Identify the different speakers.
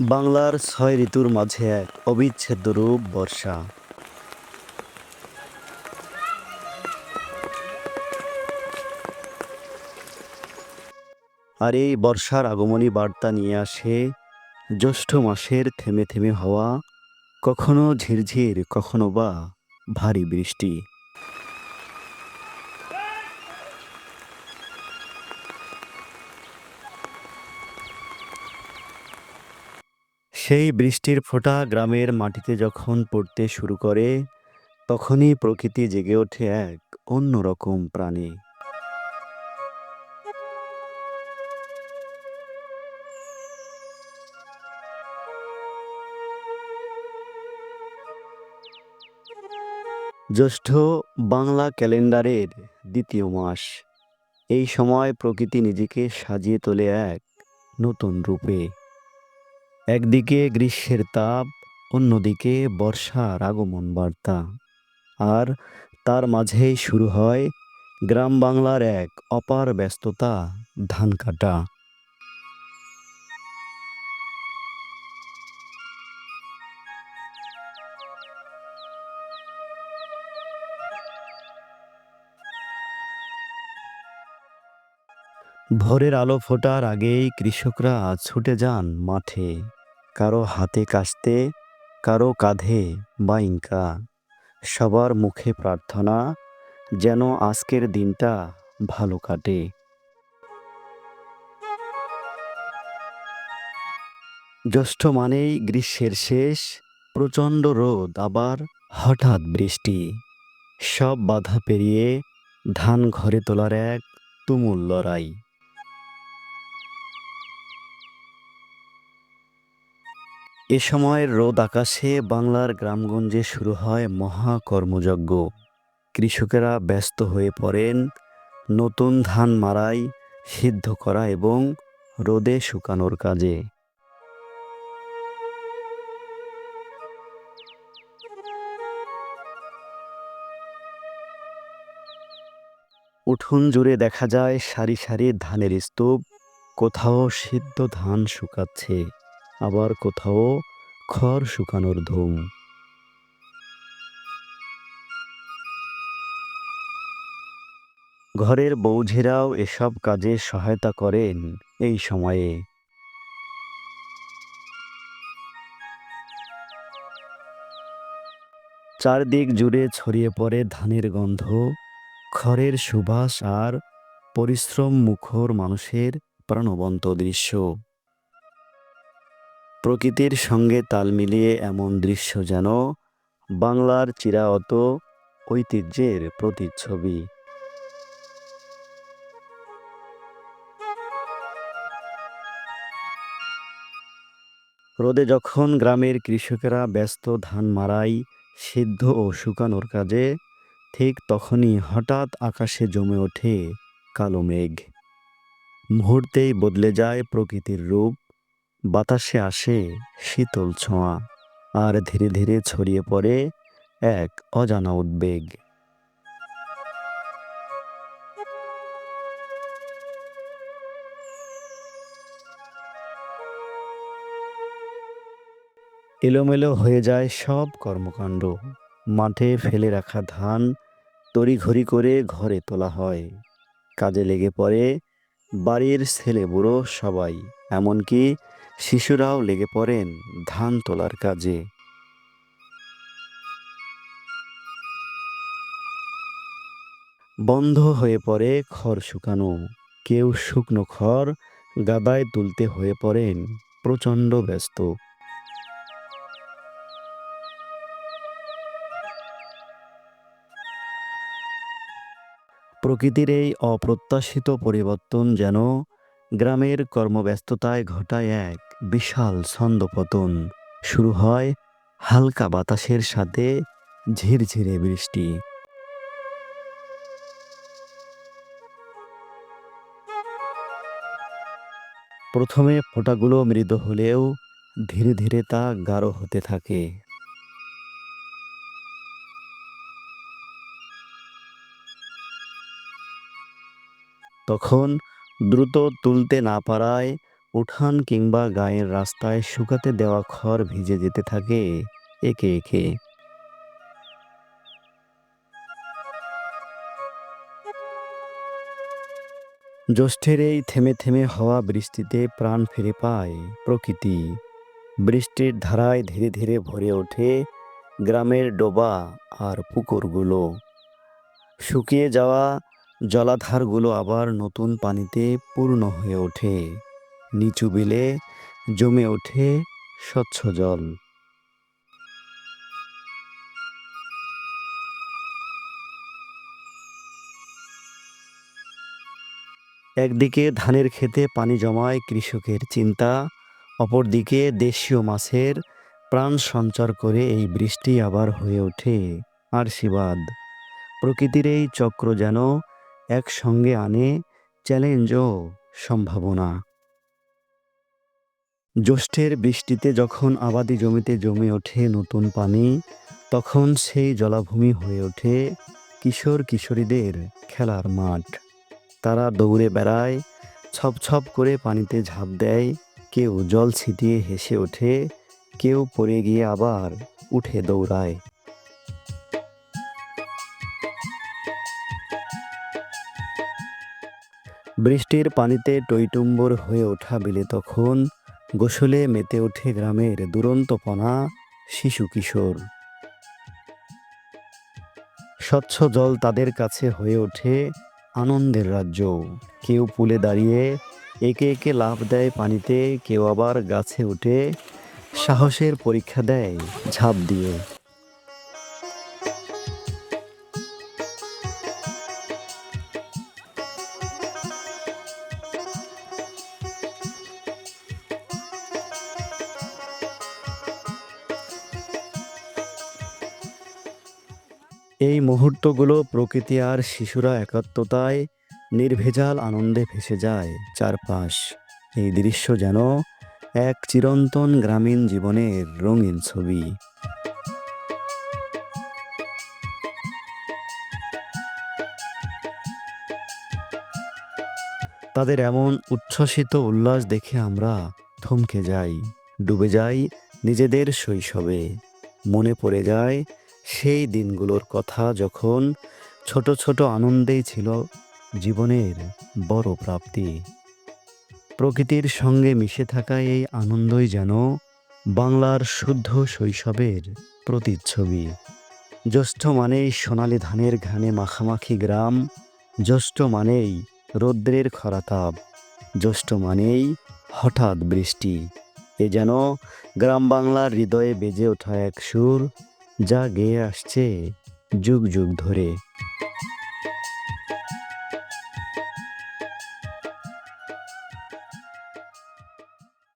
Speaker 1: বাংলার ছয় ঋতুর মাঝে এক অবিচ্ছেদ্য রূপ বর্ষা। আর এই বর্ষার আগমনী বার্তা নিয়ে আসে, জ্যৈষ্ঠ মাসের থেমে থেমে হওয়া, কখনো ঝিরঝির, কখনো বা ভারী বৃষ্টি। সেই বৃষ্টির ফোঁটা গ্রামের মাটিতে যখন পড়তে শুরু করে, তখনই প্রকৃতি জেগে ওঠে এক অন্যরকম প্রাণী। জ্যৈষ্ঠ বাংলা ক্যালেন্ডারের দ্বিতীয় মাস। এই সময় প্রকৃতি নিজেকে সাজিয়ে তোলে এক নতুন রূপে। একদিকে গ্রীষ্মের তাপ, অন্যদিকে বর্ষার আগমন বার্তা। আর তার মাঝেই শুরু হয় গ্রাম বাংলার এক অপার ব্যস্ততা ধান কাটা। ভোরের আলো ফোটার আগেই কৃষকরা ছুটে যান মাঠে। কারও হাতে কাস্তে কারও কাঁধে বা বাইঙ্কা সবার মুখে প্রার্থনা যেন আজকের দিনটা ভালো কাটে। জ্যৈষ্ঠ মানেই গ্রীষ্মের শেষ, প্রচণ্ড রোদ, আবার হঠাৎ বৃষ্টি। সব বাধা পেরিয়ে ধান ঘরে তোলার এক তুমুল লড়াই। এ সময়ের রোদ আকাশে বাংলার গ্রামগঞ্জে শুরু হয় মহা কর্মযজ্ঞ কৃষকেরা ব্যস্ত হয়ে পড়েন, নতুন ধান মারাই সিদ্ধ করা এবং রোদে শুকানোর কাজে। উঠোন জুড়ে দেখা যায় সারি সারি ধানের স্তূপ, কোথাও সিদ্ধ ধান শুকাচ্ছে। আবার কোথাও খড় শুকানোর ধুম। ঘরের বৌঝেরাও এসব কাজে সহায়তা করেন এই সময়ে। চারদিক জুড়ে ছড়িয়ে পড়ে ধানের গন্ধ, খড়ের সুবাস আর পরিশ্রম মুখর মানুষের প্রাণবন্ত দৃশ্য। প্রকৃতির সঙ্গে তাল মিলিয়ে এমন দৃশ্য যেন বাংলার চিরায়ত ঐতিহ্যের প্রতিচ্ছবি। রোদে যখন গ্রামের কৃষকেরা ব্যস্ত ধান মারাই, সিদ্ধ ও শুকানোর কাজে, ঠিক তখনই হঠাৎ আকাশে জমে ওঠে কালো মেঘ। মুহূর্তেই বদলে যায় প্রকৃতির রূপ। বাতাসে আসে শীতল ছোঁয়া, আর ধীরে ধীরে ছড়িয়ে পড়ে এক অজানা উদ্বেগ। এলোমেলো হয়ে যায় সব কর্মকাণ্ড। মাঠে ফেলে রাখা ধান তড়িঘড়ি করে ঘরে তোলা হয়। কাজে লেগে পড়ে বাড়ির ছেলে বুড়ো সবাই, এমনকি শিশুরাও লেগে পড়েন ধান তোলার কাজে। বন্ধ হয়ে পড়ে খড় শুকানো। কেউ শুকনো খড় গাদায় তুলতে হয়ে পড়েন প্রচণ্ড ব্যস্ত। প্রকৃতির এই অপ্রত্যাশিত পরিবর্তন যেন গ্রামের কর্মব্যস্ততায় ঘটায় এক বিশাল ছন্দপতন শুরু হয় হালকা বাতাসের সাথে ঝিরঝিরে বৃষ্টি। প্রথমে ফোঁটাগুলো মৃদু হলেও ধীরে ধীরে তা গাঢ় হতে থাকে। তখন দ্রুত তুলতে না পারায় উঠান কিংবা গায়ের রাস্তায় শুকাতে দেওয়া খড় ভিজে যেতে থাকে একে একে। জ্যৈষ্ঠের এই থেমে থেমে হওয়া বৃষ্টিতে প্রাণ ফিরে পায় প্রকৃতি। বৃষ্টির ধারায় ধীরে ধীরে ভরে ওঠে গ্রামের ডোবা আর পুকুরগুলো। শুকিয়ে যাওয়া জলাধারগুলো আবার নতুন পানিতে পূর্ণ হয়ে ওঠে। নিচু বিলে জমে ওঠে স্বচ্ছ জল। একদিকে ধানের ক্ষেতে পানি জমায় কৃষকের চিন্তা, অপরদিকে দেশীয় মাছের প্রাণ সঞ্চার করে এই বৃষ্টি আবার হয়ে ওঠে আশীর্বাদ প্রকৃতির এই চক্র যেন একসঙ্গে আনে চ্যালেঞ্জ ও সম্ভাবনা। জ্যৈষ্ঠের বৃষ্টিতে যখন আবাদি জমিতে জমে ওঠে নতুন পানি, তখন সেই জলাভূমি হয়ে ওঠে কিশোর কিশোরীদের খেলার মাঠ। তারা দৌড়ে বেড়ায়, ছপ ছপ করে পানিতে ঝাঁপ দেয়, কেউ জল ছিটিয়ে হেসে ওঠে, কেউ পড়ে গিয়ে আবার উঠে দৌড়ায়। বৃষ্টির পানিতে টইটুম্বর হয়ে ওঠা বিলে তখন গোসলে মেতে ওঠে গ্রামের দুরন্তপনা শিশু কিশোর। স্বচ্ছ জল তাদের কাছে হয়ে ওঠে আনন্দের রাজ্য। কেউ পুলে দাঁড়িয়ে একে একে লাভ দেয় পানিতে, কেউ আবার গাছে উঠে সাহসের পরীক্ষা দেয় ঝাঁপ দিয়ে। এই মুহূর্তগুলো প্রকৃতি আর শিশুরা একাত্মতায়, নির্ভেজাল আনন্দে ভেসে যায় চারপাশ। এই দৃশ্য যেন এক চিরন্তন গ্রামীণ জীবনের রঙিন ছবি। তাদের এমন উচ্ছ্বসিত উল্লাস দেখে আমরা থমকে যাই, ডুবে যাই নিজেদের শৈশবে। মনে পড়ে যায় সেই দিনগুলোর কথা যখন ছোট ছোট আনন্দেই ছিল জীবনের বড় প্রাপ্তি। প্রকৃতির সঙ্গে মিশে থাকা এই আনন্দই যেন বাংলার শুদ্ধ শৈশবের প্রতিচ্ছবি। জ্যৈষ্ঠ মানেই সোনালি ধানের ঘানে মাখামাখি গ্রাম, জ্যৈষ্ঠ মানেই রৌদ্রের খরাতাপ, জ্যৈষ্ঠ মানেই হঠাৎ বৃষ্টি। এ যেন গ্রাম বাংলার হৃদয়ে বেজে ওঠা এক সুর যা গেয়ে আসছে যুগ যুগ ধরে।